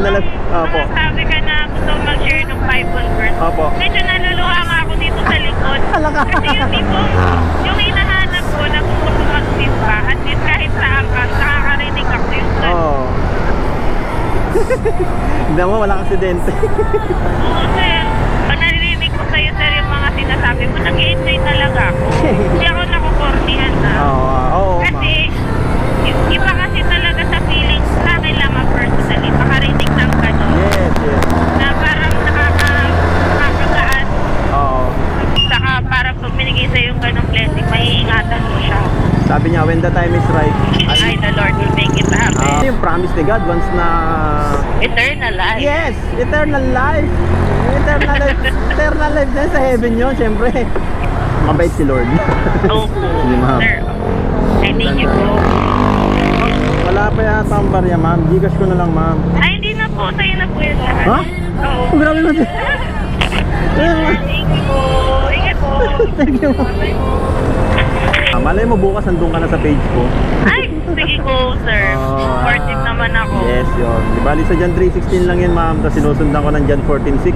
Kinala- Opo. Sabi ka na gusto mag-share ng Bible verse. Opo. Medyo naluluha nga ako dito sa likod. Alaka. Kasi yung tipong, yung hinahanap ko na kung gusto magsimba, at least kahit saan ka, nakakarinig ako yung Oo. Oh. Hindi mo, walang aksidente. Oo, sir. Pag naririnig ko sa'yo, sir, yung mga sinasabi mo, nag-enjoy talaga ako. Hindi ako nakukornihan na. Oo, oo. Kasi, iba kasi talaga sa feelings sa akin lang ang personally. Makarinig ng gano'n. Yes, yes. Na parang nakaka, nakakagaan. Oo. Saka parang pag binigay sa'yo yung gano'ng blessing, maiingatan mo siya. Sabi niya, when the time is right. Ay, the Lord will make it happen. Ah, yung promise ni God once na Eternal life. Yes, eternal life. Eternal life. eternal life din sa heaven yun, syempre. Mabait si Lord. Opo, sir. I thank you po. Wala pa yata ang barya, ma'am. Gigas ko na lang, ma'am. Ay, hindi na po. Sa'yo na po lahat. Ha? Oo. Grabe mo. Thank you po. Ingat po. Thank you. Ah, malay mo bukas andun ka na sa page ko. Ay, sige ko, sir. Ah. Supportive naman ako. Yes, yun. Di bali sa Jan 316 lang yun, ma'am. Tapos sinusundan ko ng Jan 14.6.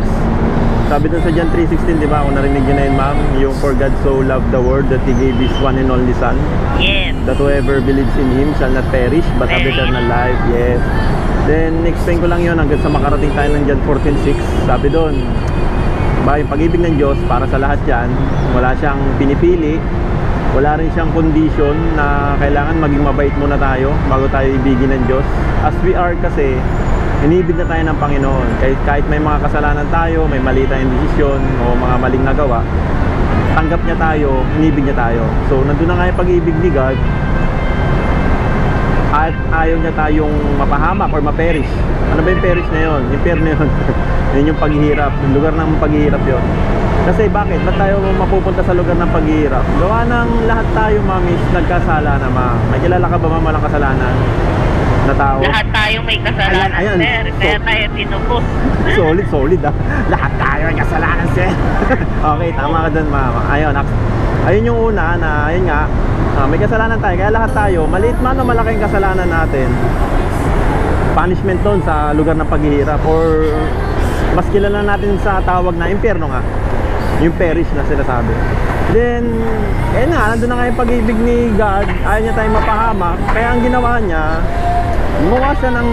Sabi dun sa Jan 316, di ba? Kung narinig nyo na yun, ma'am. Yung for God so loved the world that He gave His one and only Son. Yes. That whoever believes in Him shall not perish but have Perish. eternal life. Yes. Then, explain ko lang yun hanggang sa makarating tayo ng Jan 14.6. Sabi doon, ba, yung pag-ibig ng Diyos para sa lahat yan, wala siyang pinipili, wala rin siyang condition na kailangan maging mabait muna tayo bago tayo ibigin ng Diyos. As we are kasi, inibig na tayo ng Panginoon. Kahit, kahit may mga kasalanan tayo, may mali tayong desisyon o mga maling nagawa, tanggap niya tayo, inibig niya tayo. So, nandun na nga yung pag-ibig ni God, at ayaw niya tayong mapahamak or maperish. Ano ba yung perish na yun? Yung per na yun. yun yung paghihirap. Yung lugar ng paghihirap yun. Kasi bakit? Ba't tayo mapupunta sa lugar ng paghihirap? Gawa ng lahat tayo, mamis, nagkasala na ma. May kilala ka ba mama ng kasalanan? Na tao? Lahat tayo may kasalanan, Ayan, ayan. sir. Kaya So- tayo tinupos. solid, solid ah. Lahat tayo may kasalanan, sir. okay, tama ka dun, mama. Ayun, ayun yung una na, ayun nga, ah, may kasalanan tayo. Kaya lahat tayo, maliit man o malaking kasalanan natin, punishment doon sa lugar ng paghihirap or mas kilala natin sa tawag na impyerno nga. Yung perish na sinasabi. Then eh nga nandun na nga yung pag-ibig ni God. Ayaw niya tayong mapahamak kaya ang ginawa niya gumawa siya ng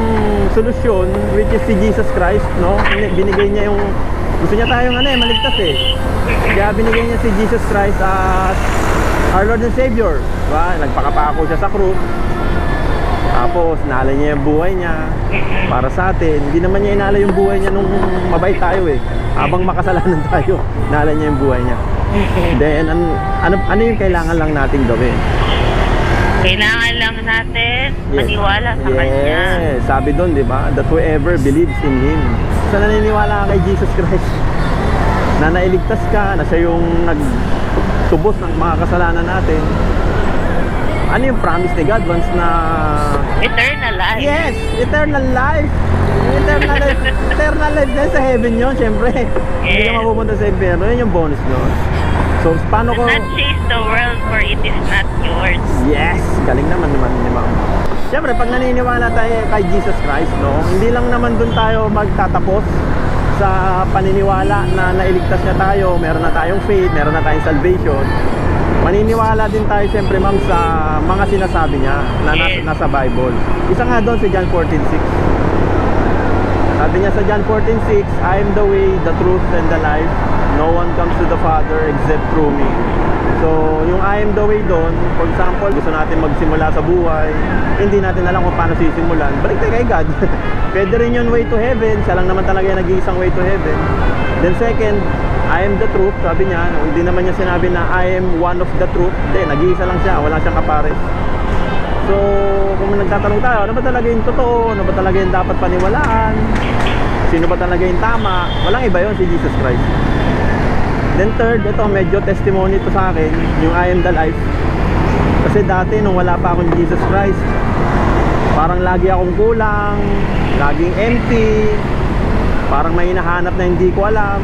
solusyon which is si Jesus Christ no? Bin- binigay niya yung gusto niya tayong ano eh maligtas eh. Kaya binigay niya si Jesus Christ as our Lord and Savior diba? nagpakapako siya sa krus tapos, inalay niya yung buhay niya para sa atin. Hindi naman niya inalay yung buhay niya nung mabait tayo eh. Habang makasalanan tayo, inalay niya yung buhay niya. Then, an, ano, ano yung kailangan lang nating gawin? Kailangan lang natin Yes. maniwala sa Kanya. Yes, sabi doon, di ba? That whoever believes in Him. Sa naniniwala ka kay Jesus Christ, na nailigtas ka, na siya yung nagtubos ng mga kasalanan natin. Ano yung promise ni God once na Eternal life. Yes, eternal life. Eternal life. eternal life din sa heaven yun, syempre. Hindi ka Yes. mapupunta sa impyerno. Yun yung bonus nun. So, paano Do ko... not chase the world for it is not yours. Yes! Galing naman naman ni Ma'am. Siyempre, pag naniniwala tayo kay Jesus Christ, no, hindi lang naman dun tayo magtatapos sa paniniwala na nailigtas niya tayo, meron na tayong faith, meron na tayong salvation. Maniniwala din tayo siyempre ma'am sa mga sinasabi niya na nasa, nasa Bible. Isa nga doon si John 14:6. Sabi niya sa John 14:6, I am the way, the truth, and the life. No one comes to the Father except through me. So, yung I am the way doon, for example, gusto natin magsimula sa buhay, hindi natin alam kung paano sisimulan, balik tayo kay God. Pwede rin yun way to heaven, siya lang naman talaga yung nag-iisang way to heaven. Then second, I am the truth, sabi niya, hindi naman niya sinabi na I am one of the truth. Hindi, nag-iisa lang siya, wala siyang kapares. So, kung nagtatanong tayo, ano ba talaga yung totoo? Ano ba talaga yung dapat paniwalaan? Sino ba talaga yung tama? Walang iba yon si Jesus Christ. Then third, ito medyo testimony to sa akin, yung I am the life. Kasi dati nung wala pa akong Jesus Christ, parang lagi akong kulang, laging empty, parang may hinahanap na hindi ko alam,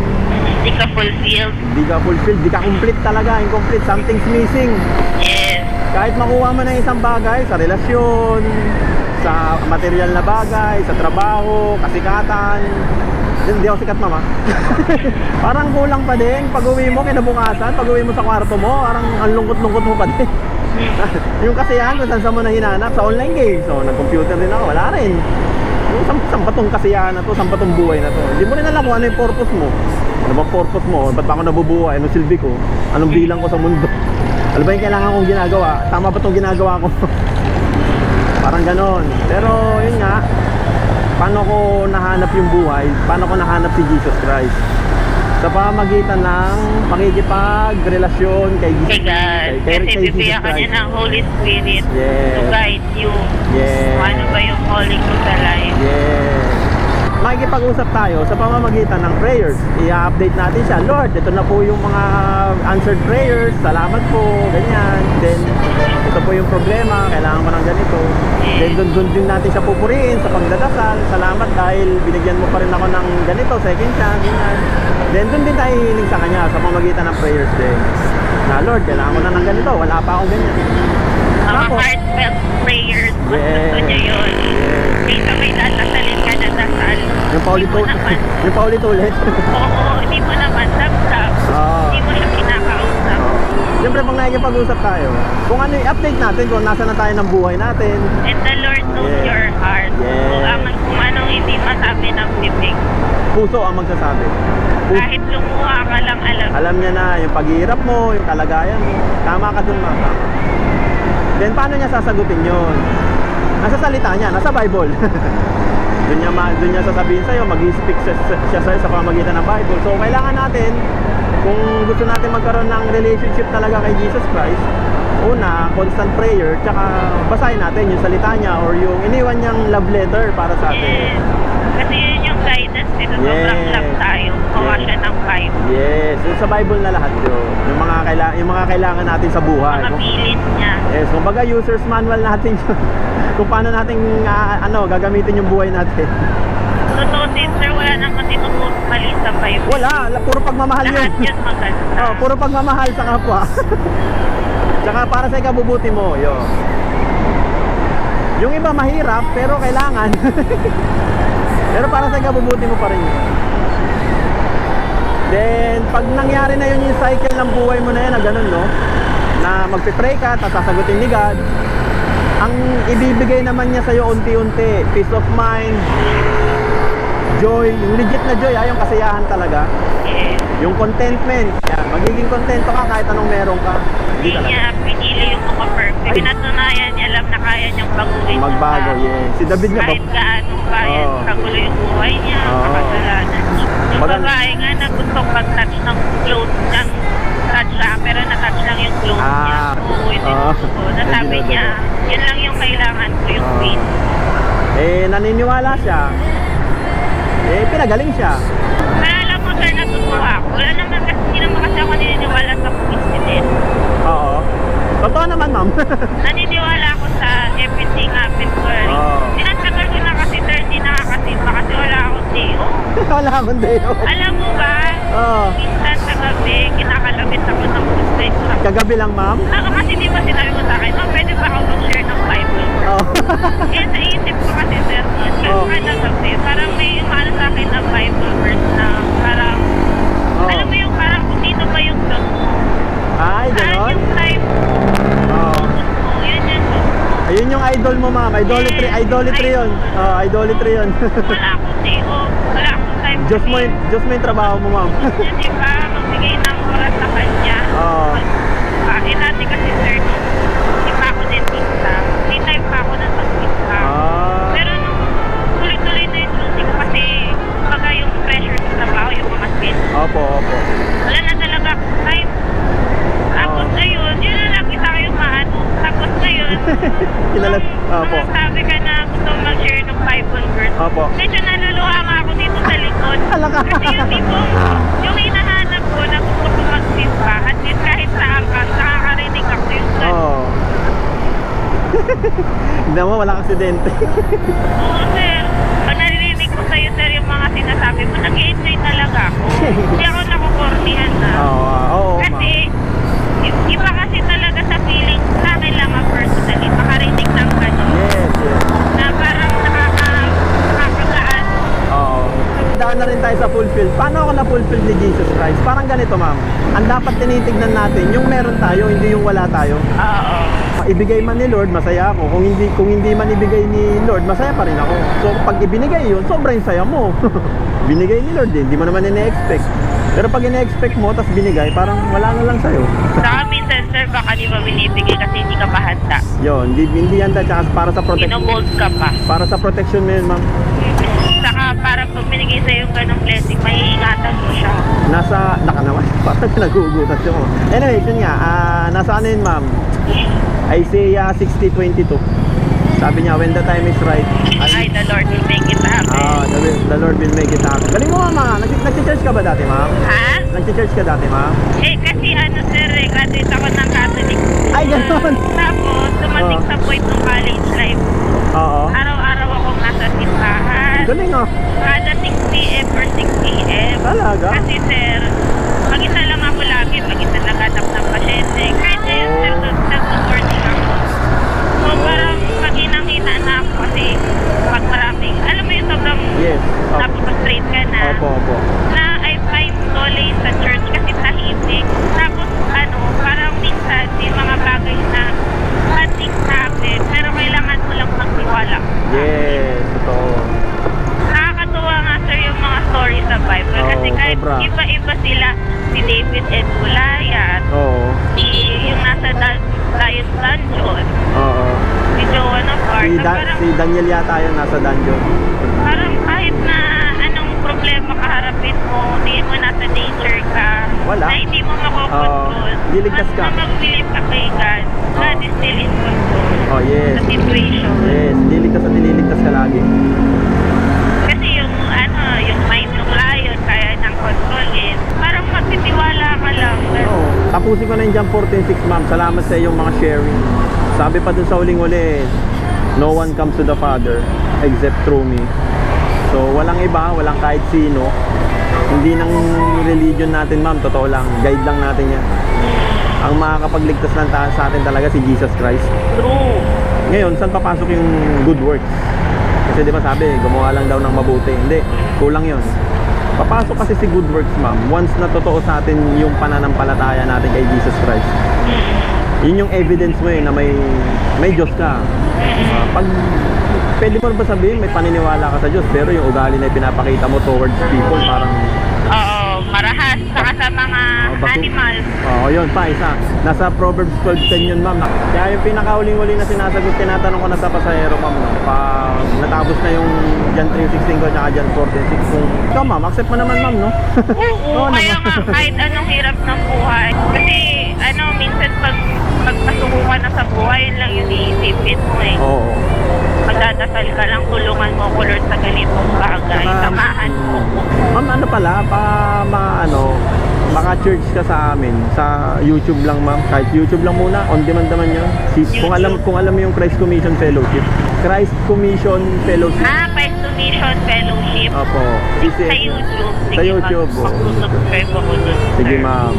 Hindi ka fulfilled. hindi ka fulfilled, hindi ka complete talaga, incomplete, something's missing Yes. kahit makuha mo ng isang bagay sa relasyon, sa material na bagay, sa trabaho, kasikatan. Hindi ako sikat mama. parang kulang pa din. Pag uwi mo, kinabukasan, pag uwi mo sa kwarto mo, parang ang lungkot-lungkot mo pa din. yung kasiyahan kung saan mo na hinanap sa online games. So, nag-computer din ako, wala rin. Yung saan, saan ba tong kasiyahan na to? Saan ba buhay na to? Hindi mo rin alam kung ano yung purpose mo. Ano ba purpose mo? Ba't ba ako nabubuhay? Anong silbi ko? Anong bilang ko sa mundo? Ano ba yung kailangan kong ginagawa? Tama ba tong ginagawa ko? Parang ganon. Pero yun nga, paano ko nahanap yung buhay? Paano ko nahanap si Jesus Christ? Sa pamagitan ng pakikipagrelasyon kay Kay God. Kasi bibigyan ka niya ng Holy Spirit to Yes. guide you. Yes. Kung ano ba yung calling mo sa life. Yes. Makikipag-usap tayo sa pamamagitan ng prayers. I-update natin siya. Lord, ito na po yung mga answered prayers. Salamat po. Ganyan. Then, ito po yung problema. Kailangan mo ng ganito. Then, doon din natin siya pupuriin sa pagdadasal. Salamat dahil binigyan mo pa rin ako ng ganito. Second chance. Ganyan. Then, doon din tayo hihiling sa kanya sa pamamagitan ng prayers din. Na, Lord, kailangan ko na ng ganito. Wala pa akong ganyan. Mga Tapos- heartfelt prayers. Mas gusto niya yun. May dadasalin ka na dasal. Yung paulit Hindi mo naman. yung paulit ulit. Oo, hindi mo naman dab-dab. Ah. Hindi mo siya kinakausap. Siyempre pag nakikipag-usap tayo, kung ano yung update natin, kung nasa na tayo ng buhay natin, And the Lord knows Yes. your heart. Yes. Kung, ang, kung anong hindi masabi ng bibig. puso ang magsasabi. Puso. Kahit lumuha ka lang alam. Alam niya na yung paghihirap mo, yung kalagayan mo. Tama ka dun, mama. Then paano niya sasagutin yun? Nasa salita niya, nasa Bible. doon niya, doon niya sasabihin sa'yo, mag-speak siya, siya sa'yo sa pamagitan ng Bible. So kailangan natin, kung gusto natin magkaroon ng relationship talaga kay Jesus Christ, una, constant prayer, tsaka basahin natin yung salita niya or yung iniwan niyang love letter para sa atin. Yes. Kasi yun yung guidance dito. Yes. Sobrang love tayo. Gawa Yes. siya ng Bible. Yes, yung sa Bible na lahat yun. Yung mga, kaila- yung mga kailangan natin sa buhay. Mga pilit niya. Yes, kumbaga user's manual natin yun. kung paano natin ah, ano, gagamitin yung buhay natin. Totoo din, sir. Wala naman tinuturo mali sa Bible. Wala, la- puro pagmamahal Lahat yun. yun maganda. oh, puro pagmamahal sa kapwa. Tsaka para sa ikabubuti mo, yun. Yung iba mahirap, pero kailangan. pero para sa ikabubuti mo pa rin yun. Then, pag nangyari na yun yung cycle ng buhay mo na yan, na ganun, no? Na magpipray ka, tapos sasagutin ni God, ang ibibigay naman niya sa'yo unti-unti, peace of mind, joy, yung legit na joy, ah, yung kasiyahan talaga, yung contentment, yan, magiging kontento ka kahit anong meron ka. Hindi talaga. niya pinili yung mga perfect. Ay. Pinatunayan niya alam na kaya niyang baguhin. yung Magbago, tao. yes. Si David nga, Kahit gaano pa yan, Oo. kagulo yung buhay niya, Oo. makasalanan. Yung babae nga na gusto mag-touch ng clothes ng touch siya, pero na-touch lang yung clothes niya. Ah. Oo, yun Oo. yung gusto ko. Nasabi niya, na- yun lang yung kailangan ko, yung Oo. peace. eh, naniniwala siya. Eh, pinagaling siya. Kaya alam mo, sir, natutuwa ako. Wala naman kasi, hindi naman kasi ako naniniwala sa coincidence. Oo. Totoo naman, ma'am. Naniniwala ako sa everything a reason. Oo. Tinatagal ko na kasi, sir, hindi nakakasimba kasi wala akong day off. Wala akong day off. Alam mo ba, Oo. minsan sa gabi, kinakalabit ako ng trap. Kagabi lang, ma'am. Ako kasi di ba sinabi mo sa akin, oh, pwede ba ako mag-share ng Bible? Oo. Kaya naisip ko kasi, sir, oh. kada gabi, parang may umano sa akin ng Bible verse na parang, Oo. alam mo yung parang kung dito ba yung mo? Ay, Saan ganon. yung time mo? Yun yung. Ayun yung idol mo, ma'am. Idolatry, Yes. idolatry yun. Oo, idolatry yun. Wala akong day off. Wala akong time Diyos mo, yung, Diyos mo yung trabaho mo, ma'am. Yun, di ba? Magbigay ng oras sa kanya. Oo. Bakit natin kasi, sir, hindi pa ako dentista. May time pa ako ng pagpista. Ah. Pero nung tuloy-tuloy na yung duty ko kasi baga yung pressure sa trabaho, yung mga skills, Opo, opo. wala na talaga akong time. Tapos Oo. ayun, yun na lang kita kayong maano. Tapos ngayon, Kilala. nung Opo. sabi ka na gusto mag-share ng Bible verse, Opo. medyo naluluha nga ako dito sa likod. Hala ka. Kasi yung tipong, yung hinahanap ko na ko magsimba, at least kahit saan ka, nakakarinig ako yung God. Oo. Hindi mo, walang aksidente. Oo, sir. Pag naririnig ko sa'yo, sir, yung mga sinasabi mo, nag-enjoy talaga ako. Hindi ako nakukornihan na. Oo, oo, ma'am. Kasi, i- iba kasi talaga sa feeling sa akin lang ang personally, makarinig ng gano'n. Yes, yes. Na dadaan na rin tayo sa fulfill. Paano ako na-fulfill ni Jesus Christ? Parang ganito, ma'am. Ang dapat tinitignan natin, yung meron tayo, hindi yung wala tayo. Oo. Ibigay man ni Lord, masaya ako. Kung hindi kung hindi man ibigay ni Lord, masaya pa rin ako. So pag ibinigay yun, sobrang saya mo. binigay ni Lord din, hindi mo naman ine-expect. Pero pag ine-expect mo, tapos binigay, parang wala na lang sa'yo. Saka minsan, sir, baka di ba binibigay kasi hindi ka pa handa. Yun, hindi, hindi yan tsaka para sa protection. Ka pa. Para sa protection mo yun, ma'am. Saka para pag binigay sa'yo yung ganong blessing, maiingatan mo siya. Nasa, naka naman, parang nagugutas yung Anyway, yun nga, ah, nasa ano yun, ma'am? Isaiah 60.22. Sabi niya, when the time is right, Ay, the Lord will make it happen. Ah, the, the Lord will make it happen. Galing mo, mama. Nag Nag-church ka ba dati, ma'am? ha? Nag-church ka dati, ma'am? Eh, kasi ano, sir, eh, graduate ako ng Catholic. Ay, ganun. Tapos, dumating Oo. sa point ng college life. Oo. Araw-araw akong nasa simbahan. Galing, oh. Kada 6 p.m. or 6 p.m. Talaga? Kasi sir, mag-isa lang ako lagi, mag-isa naghanap ng pasyente. Kahit ngayon, sir, Oh. nag-supporting ako. So, parang pag-inang-ina na ako kasi pag maraming, alam mo yung sobrang Yes. Opo. napaka-straight ka na, Opo, opo. na I find solace sa church kasi tahimik. Tapos, ano, parang minsan, may mga bagay na ating natin, pero kailangan mo lang magtiwala. Yes, totoo. Nakakatuwa nga sir yung mga stories sa Bible Oo, kasi kahit sobra. iba-iba sila si David and Goliath, Oo. si yung nasa da- Lion's Dungeon, Oo. si Joan of Arc, Si, Daniel yata yung nasa dungeon. parang kahit na anong problema kaharapin mo, hindi mo nasa danger ka, Wala. na hindi mo makokontrol, Oo, liligtas ka. basta mag-believe ka kay God, God Oo. is still in control Oh, yes. sa situation. Yes, nililigtas at nililigtas ka lagi. Kasi yung ano, yung mind ng lion kaya niyang kontrolin. Parang magtitiwala ka lang. Pero, Oo. Tapusin ko na yung Jump 14.6, ma'am. Salamat sa iyong mga sharing. Sabi pa dun sa huling-huli, no one comes to the Father except through me. So, walang iba, walang kahit sino. Hindi ng religion natin, ma'am. Totoo lang. Guide lang natin yan. Ang makakapagligtas ng ta- sa atin talaga si Jesus Christ. true. Ngayon, saan papasok yung good works? Kasi di ba sabi, gumawa lang daw ng mabuti. Hindi, kulang yon. Papasok kasi si good works, ma'am. Once na totoo sa atin yung pananampalataya natin kay Jesus Christ. Yun yung evidence mo eh, na may, may Diyos ka. Ah, pag, pwede mo ba sabihin, may paniniwala ka sa Diyos, pero yung ugali na pinapakita mo towards people, parang Oo, marahas. Saka sa mga baso- animals. Oo, yun pa, isa. Nasa Proverbs 12.10 yun, ma'am. Kaya yung pinakahuling-huli na sinasagot, tinatanong ko na sa pasahero, ma'am. No? Pa, natapos na yung Jan 3.16 ko, tsaka Jan 4.16 kung... Ikaw, ma'am, accept mo naman, ma'am, no? Oo, Oo kaya nga kahit anong hirap ng buhay. Kasi ano, minsan pag pagpasuko ka na sa buhay, yun lang yung iisipin mo eh. Oo. Magdadasal ka lang, tulungan mo ko Lord sa ganitong bagay. Saka, Samahan mo ko. Ma'am, ano pala, pa, ma, ano, maka-church ka sa amin sa YouTube lang ma'am kahit YouTube lang muna on demand naman yun si, kung alam kung alam mo yung Christ Commission Fellowship Christ Commission Fellowship Ah, Christ Donation Fellowship. Opo. Sa YouTube. Sa YouTube, oh. Mag-subscribe ako dun. Sige ma'am.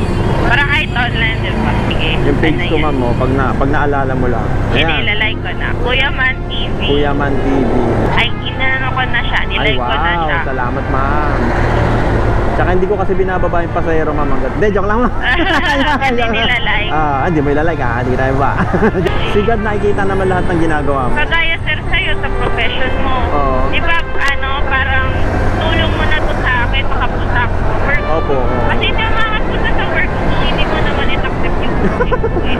Para kahit online, di ba? Sige. Yung page ko yan? ma'am mo, pag, na, pag naalala mo lang. Hindi, Ayan. ilalike ko na. Kuya Man TV. Kuya Man TV. Ay, inano ko na siya. Ay Nilike ko na siya. wow, salamat ma'am. Tsaka hindi ko kasi binababa yung pasahero ma'am. hanggat- Hindi, joke lang ma'am. Hindi nilalike. Ah, hindi mo ilalike ah. Hindi tayo ba? si God nakikita naman lahat ng ginagawa mo. Kagaya sir sa'yo sa profession mo. Oo. Di ba, ano, parang tulong mo na to sa akin, makapunta ako sa work. Opo. oo. Kasi hindi ako makapunta sa work kung hindi mo naman in-accept yung.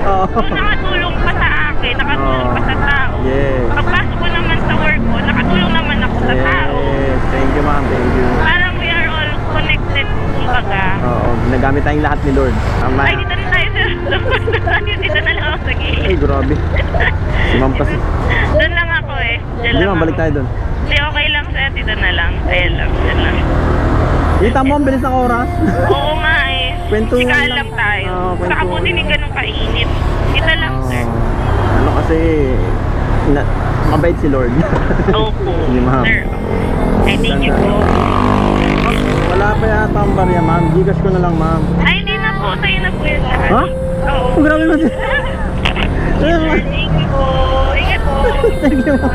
Oo. Kung nakatulong ka sa akin, nakatulong Oo. ka sa tao. Yes. Pagpasok ko naman sa work ko, nakatulong naman ako sa tao. Yes. Thank you ma'am. Thank you. Parang we are all connected, kumbaga. Oo. Nagamit tayong lahat ni Lord. Tama. Ay, dito na tayo sir. dito na lang ako sa Ay, gilid. grabe. Si ma'am kasi. Doon lang ako eh. Diyan Hindi lang ma'am, balik tayo doon. Hindi, okay lang sir. Dito na lang. Ayan lang. Diyan lang. Kita mo, ang bilis ng oras. Oo nga eh. Kwentuhan lang. lang tayo. Oo, Saka buti hindi ganun kainit. Dito lang sir. Ah, ano kasi, na, mabait si Lord. Opo. Ma'am. Sir. Ay, thank you po. Wala pa yata ang barya, ma'am. Gcash ko na lang, ma'am. Ay, hindi na po. Sa'yo na po yun lahat. Ha? Oo. Oh, grabe mo siya. Thank you po. Ingat po. Thank you, po.